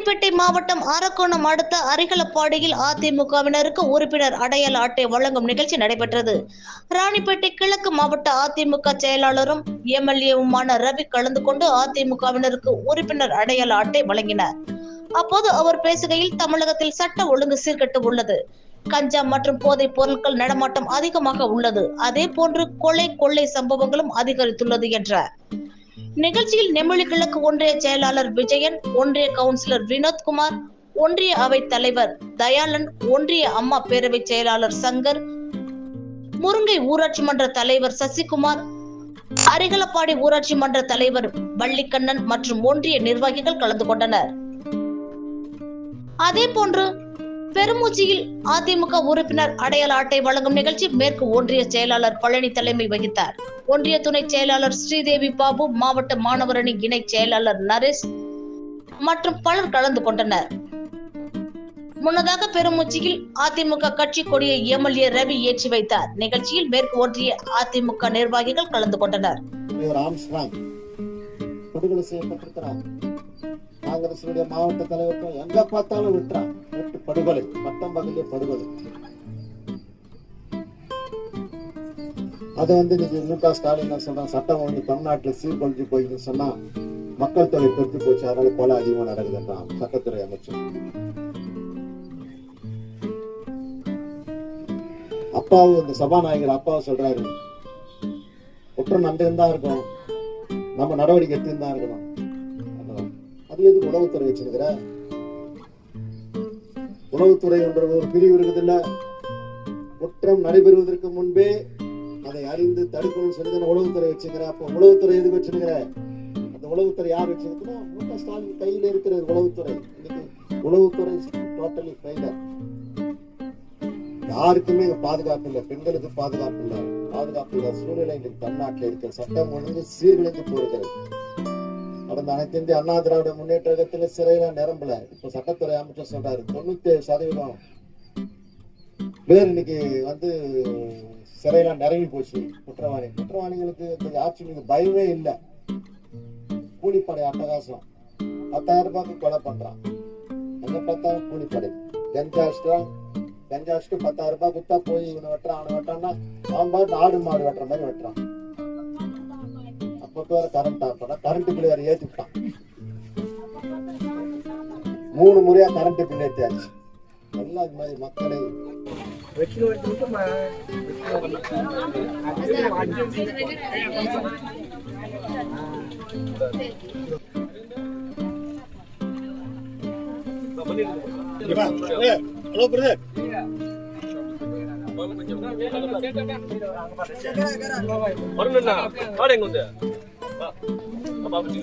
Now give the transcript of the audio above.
ராணிப்பேட்டை மாவட்டம் அரக்கோணம் அடுத்த அரிகலப்பாடியில் அதிமுகவினருக்கு உறுப்பினர் அடையாள அட்டை வழங்கும் நிகழ்ச்சி நடைபெற்றது. ராணிப்பேட்டை கிழக்கு மாவட்ட அதிமுக செயலாளரும் எம்எல்ஏவுமான ரவி கலந்து கொண்டு அதிமுகவினருக்கு உறுப்பினர் அடையாள அட்டை வழங்கினார். அப்போது அவர் பேசுகையில் தமிழகத்தில் சட்ட ஒழுங்கு சீர்கட்டு உள்ளது. கஞ்சா மற்றும் போதைப் பொருட்கள் நடமாட்டம் அதிகமாக உள்ளது. அதே போன்று கொலை கொள்ளை சம்பவங்களும் அதிகரித்துள்ளது என்றார். நிகழ்ச்சியில் நெமிழி கிழக்கு ஒன்றிய செயலாளர் விஜயன் ஒன்றிய கவுன்சிலர் வினோத்குமார் ஒன்றிய அவைத் தலைவர் தயாளன் ஒன்றிய அம்மா பேரவை செயலாளர் சங்கர் முருங்கை ஊராட்சி மன்ற தலைவர் சசிகுமார் அரிகலப்பாடி ஊராட்சி மன்ற தலைவர் வள்ளிக்கண்ணன் மற்றும் ஒன்றிய நிர்வாகிகள் கலந்து கொண்டனர். அதே போன்று பெருமூச்சியில் அதிமுக உறுப்பினர் அடையாள அட்டை வழங்கும் நிகழ்ச்சி மேற்கு ஒன்றிய செயலாளர் பழனி தலைமை வகித்தார். ஒன்றிய துணை செயலாளர் ஸ்ரீதேவி பாபு மாவட்ட மாணவரணி இணை செயலாளர் நரேஷ் மற்றும் பலர் கலந்து கொண்டனர். முன்னதாக பெருமூச்சியில் அதிமுக கட்சி கொடியை எம்எல்ஏ ரவி ஏற்றி வைத்தார். நிகழ்ச்சியில் மேற்கு ஒன்றிய அதிமுக நிர்வாகிகள் கலந்து கொண்டனர். செய்யப்பட்டிருக்கிறார். காங்கிரசுடைய மாவட்ட தலைவர்கள் எங்க பார்த்தாலும் விட்டுறான் படுகொலை. பட்டம் படுகொலை. அதை வந்து நீங்க மு க. ஸ்டாலின் சொல்றாங்க சட்டம் ஒழுங்கு தமிழ்நாட்டுல சீர்குலைஞ்சு போயின்னு சொன்னா மக்கள் தொகை பெருத்து போச்சு. அதனால கொலை அதிகமா நடக்குதுன்றான் சட்டத்துறை அமைச்சர். அப்பாவும் இந்த சபாநாயகர் அப்பாவும் சொல்றாரு. குற்றம் நம்பியிருந்தா இருக்கும் நம்ம நடவடிக்கை எடுத்துன்னு தான் இருக்கணும். அது எதுக்கு உளவுத்துறை வச்சிருக்கிற? உளவுத்துறை என்ற ஒரு பிரிவு இருக்குதுல்ல? குற்றம் நடைபெறுவதற்கு முன்பே அதை அறிந்து தடுக்கணும்னு சொல்லி தானே உளவுத்துறை வச்சுக்கிற அப்ப உளவுத்துறை எதுக்கு வச்சிருக்கிற? அந்த உளவுத்துறை யார் வச்சிருக்கிறா மு க ஸ்டாலின் கையில இருக்கிற உளவுத்துறை. இன்னைக்கு உளவுத்துறை டோட்டலி ஃபெயிலர் யாருக்குமே இங்க பாதுகாப்பு இல்லை. பெண்களுக்கு பாதுகாப்பு இல்லை. பாதுகாப்பு இல்லை சூழ்நிலை இன்றைக்கு தமிழ்நாட்டில் இருக்கிற சட்டம் ஒழுங்கு சீர்குலைந்து போகிறது. கடந்த அனைத்து இந்திய அண்ணா திராவிட முன்னேற்ற சிறையில நிரம்பல. இப்ப சட்டத்துறை அமைச்சர் சொல்றாரு தொண்ணூத்தி ஏழு சதவீதம் பேர் இன்னைக்கு வந்து சிறையில நிரம்பி போச்சு குற்றவாளி. குற்றவாளிகளுக்கு இந்த ஆட்சி மீது பயமே இல்லை. கூலிப்படை அட்டகாசம். பத்தாயிரம் ரூபாய்க்கு கொலை பண்றான். எங்க பார்த்தாலும் கூலிப்படை. கஞ்சா அடிச்சிட்டான் பத்தாயிரம் ரூபாய் குத்தா போய் இவனை வெட்டுறான் அவனை வெட்டான்னா அவன் பார்த்து ஆடு மாடு வெட்டுற மாதிரி வெட்டுறான். அப்போ வேற கரண்ட் ஆஃப் பண்ணா கரண்ட் பில் வேற ஏத்திட்டான். மூணு முறையா கரண்ட் பில் ஏற்றியாச்சு எல்லாம் இது மாதிரி மக்களை. Hello brother. வரணும்னா வாடகை வந்து வா. அப்பா அப்படி